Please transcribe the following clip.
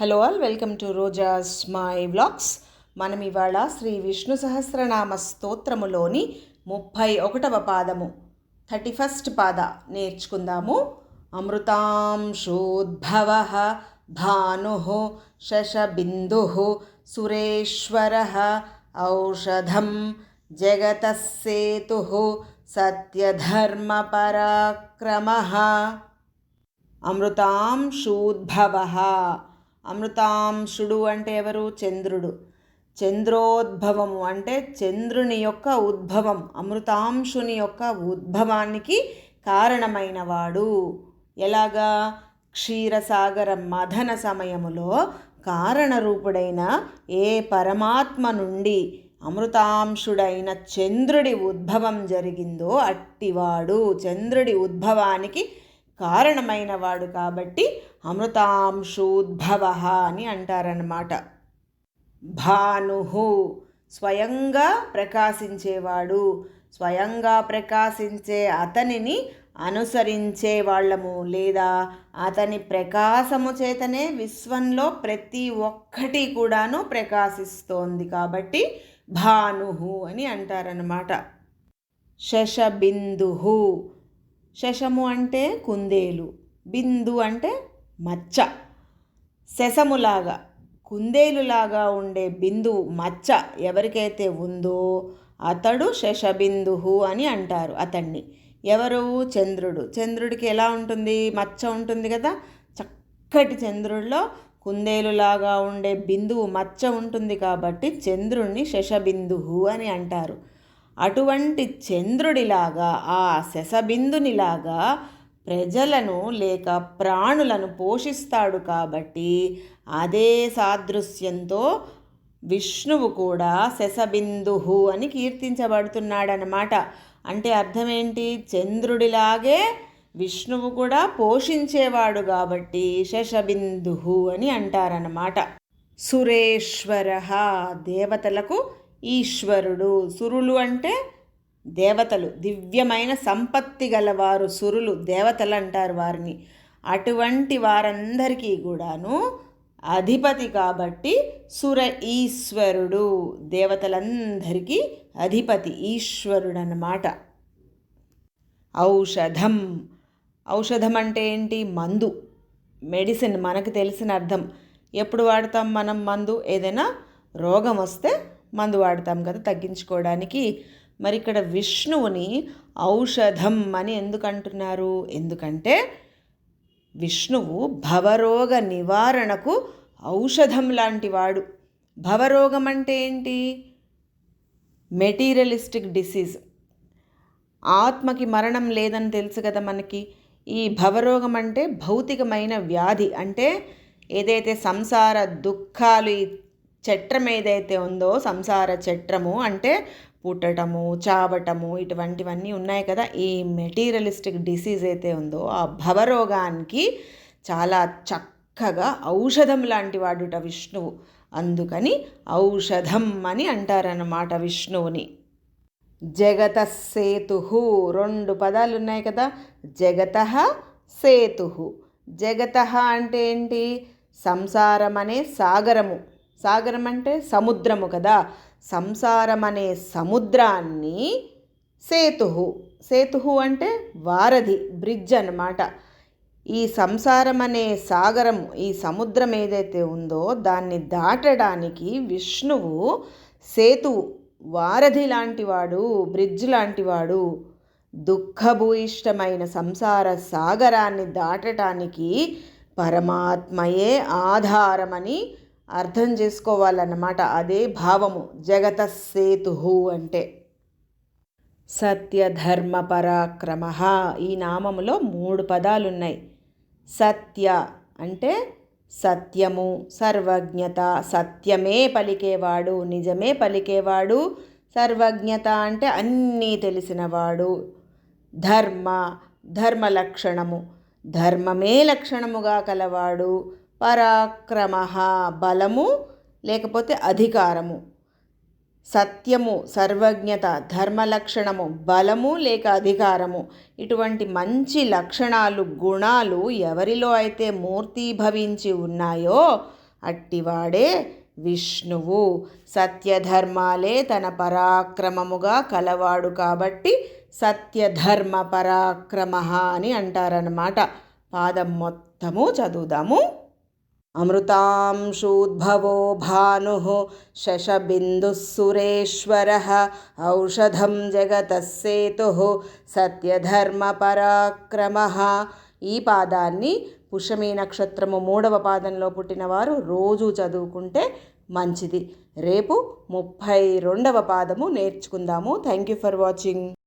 Hello all welcome to Roja's my vlogs. మనం ఇవాళ శ్రీ విష్ణు సహస్రనామ స్తోత్రములోని ముప్పై ఒకటవ పాదము థర్టీ ఫస్ట్ పాద నేర్చుకుందాము. అమృతాంశోద్భవ భాను శశబిందు సురేశ్వర ఔషధం జగత సేతు సత్యధర్మ పరాక్రమ అమృతాంశూద్భవ అమృతాంశుడు అంటే ఎవరు? చంద్రుడు. చంద్రోద్భవము అంటే చంద్రుని యొక్క ఉద్భవం. అమృతాంశుని యొక్క ఉద్భవానికి కారణమైనవాడు. ఎలాగా? క్షీరసాగర మథన సమయములో కారణరూపుడైన ఏ పరమాత్మ నుండి అమృతాంశుడైన చంద్రుడి ఉద్భవం జరిగిందో అట్టివాడు. చంద్రుడి ఉద్భవానికి కారణమైన వాడు కాబట్టి అమృతాంశోద్భవ అని అంటారన్నమాట. భాను స్వయంగా ప్రకాశించేవాడు స్వయంగా ప్రకాశించే అతనిని అనుసరించే వాళ్ళము లేదా అతని ప్రకాశము చేతనే విశ్వంలో ప్రతి ఒక్కటి కూడాను ప్రకాశిస్తోంది కాబట్టి భాను అని అంటారన్నమాట. శశబిందు శశము అంటే కుందేలు బిందు అంటే మచ్చ. శశములాగా కుందేలులాగా ఉండే బిందువు మచ్చ ఎవరికైతే ఉందో అతడు శశబిందువు అని అంటారు అతన్ని. ఎవరు? చంద్రుడు. చంద్రుడికి ఎలా ఉంటుంది? మచ్చ ఉంటుంది కదా. చక్కటి చంద్రుడిలో కుందేలులాగా ఉండే బిందువు మచ్చ ఉంటుంది కాబట్టి చంద్రుణ్ణి శశబిందువు అని అంటారు. అటువంటి చంద్రుడిలాగా ఆ శశబిందునిలాగా ప్రజలను లేక ప్రాణులను పోషిస్తాడు కాబట్టి అదే సాదృశ్యంతో విష్ణువు కూడా శశబిందు అని కీర్తించబడుతున్నాడనమాట అంటే అర్థం ఏంటి చంద్రుడిలాగే విష్ణువు కూడా పోషించేవాడు కాబట్టి శశబిందు అని అంటారనమాట సురేశ్వర దేవతలకు ఈశ్వరుడు. సురులు అంటే దేవతలు. దివ్యమైన సంపత్తి గలవారు సురులు. దేవతలు అంటారు వారిని. అటువంటి వారందరికీ కూడాను అధిపతి కాబట్టి సుర ఈశ్వరుడు. దేవతలందరికీ అధిపతి ఈశ్వరుడు అన్నమాట ఔషధం. ఔషధం అంటే ఏంటి? మందు. మెడిసిన్ మనకు తెలిసిన అర్థం. ఎప్పుడు వాడతాం మనం మందు? ఏదైనా రోగం వస్తే మందు వాడతాం కదా తగ్గించుకోవడానికి. మరి ఇక్కడ విష్ణువుని ఔషధం అని ఎందుకు అంటున్నారు ఎందుకంటే విష్ణువు భవరోగ నివారణకు ఔషధం లాంటి వాడు. భవరోగం అంటే ఏంటి? Materialistic disease. ఆత్మకి మరణం లేదని తెలుసు కదా మనకి. ఈ భవరోగం అంటే భౌతికమైన వ్యాధి. అంటే ఏదైతే సంసార దుఃఖాలు చట్రం ఏదైతే ఉందో సంసార చట్రము అంటే పుట్టటము చావటము ఇటువంటివన్నీ ఉన్నాయి కదా. ఈ మెటీరియలిస్టిక్ డిసీజ్ అయితే ఉందో ఆ భవరోగానికి చాలా చక్కగా ఔషధం లాంటి వాడుట విష్ణువు. అందుకని ఔషధం అని అంటారన్నమాట విష్ణువుని. జగత సేతు రెండు పదాలు ఉన్నాయి కదా. జగత సేతు జగత అంటే ఏంటి? సంసారం అనే సాగరము. సాగరం అంటే సముద్రము కదా. సంసారం అనే సముద్రాన్ని సేతు సేతు అంటే వారధి బ్రిడ్జ్ అన్నమాట. ఈ సంసారం అనే సాగరం ఈ సముద్రం ఏదైతే ఉందో దాన్ని దాటడానికి విష్ణువు సేతు వారధి లాంటివాడు బ్రిడ్జ్ లాంటివాడు దుఃఖభూయిష్టమైన సంసార సాగరాన్ని దాటటానికి పరమాత్మయే ఆధారమని అర్థం చేసుకోవాలన్నమాట. అదే భావము. జగత సేతు అంటే. సత్యధర్మ పరాక్రమ. ఈ నామములో మూడు పదాలున్నాయి. సత్య అంటే సత్యము సర్వజ్ఞత. సత్యమే పలికేవాడు నిజమే పలికేవాడు సర్వజ్ఞత అంటే అన్నీ తెలిసినవాడు. ధర్మ ధర్మ లక్షణము. ధర్మమే లక్షణముగా కలవాడు. పరాక్రమ బలము లేకపోతే అధికారము. సత్యము సర్వజ్ఞత ధర్మలక్షణము బలము లేక అధికారము. ఇటువంటి మంచి లక్షణాలు గుణాలు ఎవరిలో అయితే మూర్తీభవించి ఉన్నాయో అట్టివాడే విష్ణువు. సత్యధర్మాలే తన పరాక్రమముగా కలవాడు కాబట్టి సత్యధర్మ పరాక్రమ అని అంటారనమాట పాదం మొత్తము చదువుదాము. అమృతాంశూద్భవో భాను శశబిందుసురేశ్వర ఔషధం జగతసేతు సత్యధర్మపరాక్రమ. ఈ పాదాన్ని పుష్యమీ నక్షత్రము మూడవ పాదంలో పుట్టినవారు రోజు చదువుకుంటే మంచిది. రేపు ముప్పై రెండవ పాదము నేర్చుకుందాము. Thank you for watching